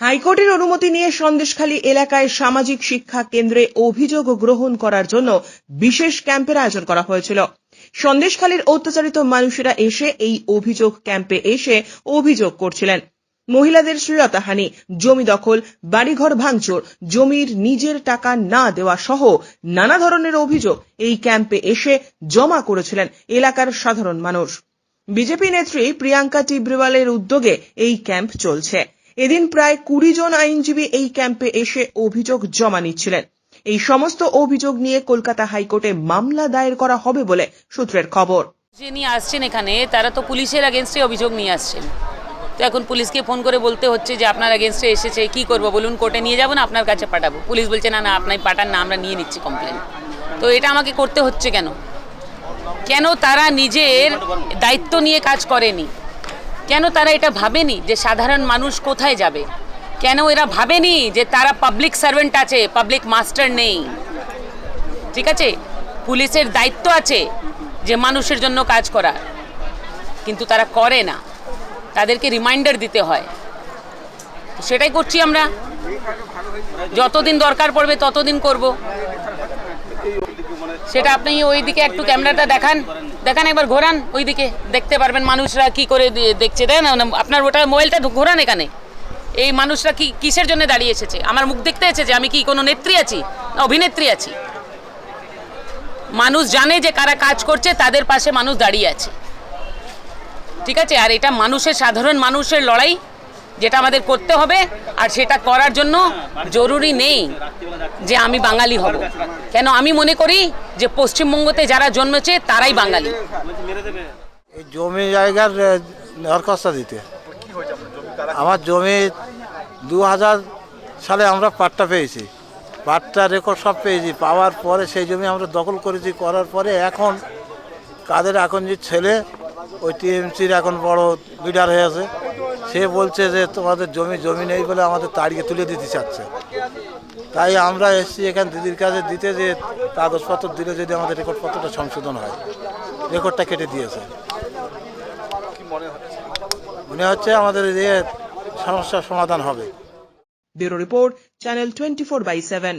হাইকোর্টের অনুমতি নিয়ে সন্দেশখালী এলাকায় সামাজিক শিক্ষা কেন্দ্রে অভিযোগ গ্রহণ করার জন্য বিশেষ ক্যাম্পের আয়োজন করা হয়েছিল। সন্দেশখালীর অত্যাচারিত মানুষেরা এসে এই অভিযোগ ক্যাম্পে এসে অভিযোগ করছিলেন। মহিলাদের শ্লীলতাহানি, জমি দখল, বাড়িঘর ভাঙচুর, জমির নিজের টাকা না দেওয়া সহ নানা ধরনের অভিযোগ এই ক্যাম্পে এসে জমা করেছিলেন এলাকার সাধারণ মানুষ। বিজেপি নেত্রী প্রিয়াঙ্কা টিব্রিওয়ালের উদ্যোগে এই ক্যাম্প চলছে। এদিন প্রায় কুড়ি জন আইনজীবী এই ক্যাম্পে এসে অভিযোগ জমা নিচ্ছিলেন। এই সমস্ত অভিযোগ নিয়ে কলকাতা হাইকোর্টে মামলা দায়ের করা হবে বলে সূত্রের খবর। যিনি আসছেন এখানে, তারা তো পুলিশের অ্যাগেনস্টে অভিযোগ নিয়ে আসছেন। তো এখন পুলিশকে ফোন করে বলতে হচ্ছে যে, আপনার অ্যাগেনস্টে এসেছে, কি করব বলুন, কোর্টে নিয়ে যাব না আপনার কাছে পাঠাবো? পুলিশ বলছে, না না, আপনার পাঠান না, আমরা নিয়ে নিচ্ছি কমপ্লেন তো এটা আমাকে করতে হচ্ছে কেন? কেন তারা নিজের দায়িত্ব নিয়ে কাজ করেনি? কেন তারা এটা ভাবেনি যে সাধারণ মানুষ কোথায় যাবে? কেন এরা ভাবেনি যে তারা পাবলিক সার্ভেন্ট আছে পাবলিক মাস্টার নেই? ঠিক আছে? পুলিশের দায়িত্ব আছে যে মানুষের জন্য কাজ করা। কিন্তু তারা করে না। তাদেরকে রিমাইন্ডার দিতে হয়। সেটাই করছি আমরা। যতদিন দরকার পড়বে ততদিন করব। সেটা আপনি ওইদিকে একটু ক্যামেরাটা দেখান। দেখান একবার ঘোরান, ওইদিকে দেখতে পারবেন মানুষরা কি করে দেখছে। দেখছে দেন আপনার ওটা মোবাইলটা ঘোরান এখানে। এই মানুষরা কি কিসের জন্য দাঁড়িয়ে এসেছে? আমার মুখ দেখতে এসেছে আমি কি কোনো নেত্রী আছি? না, অভিনেত্রী আছি। মানুষ জানে যে কারা কাজ করছে, তাদের পাশে মানুষ দাঁড়িয়ে আছে। ঠিক আছে? আর এটা মানুষের, সাধারণ মানুষের লড়াই। যেটা আমাদের করতে হবে আর সেটা করার জন্য জরুরি নেই যে আমি বাঙালি হব। কেন আমি মনে করি যে পশ্চিমবঙ্গতে যারা জন্মেছে তারাই বাঙালি। জমি জায়গার দরখাস্ত দিতে। আমার জমি দু হাজার সালে আমরা পাট্টা পেয়েছি। পাট্টা রেকর্ড সব পেয়েছি। পাওয়ার পরে সেই জমি আমরা দখল করেছি, করার পরে এখন কাদের এখন যে ছেলে ওই টিএমসির এখন বড় লিডার হয়ে আছে। সে বলছে যে, তোমাদের জমি জমি নেই বলে আমাদের তাড়িয়ে তুলে দিতে চাচ্ছে। তাই আমরা এসেছি এখান দিদির কাছে দিতে যে, কাগজপত্র দিলে যদি আমাদের রেকর্ডপত্রটা সংশোধন হয়। রেকর্ডটা কেটে দিয়েছে। মনে হচ্ছে আমাদের সমস্যার সমাধান হবে। Bureau report, channel twenty four by seven.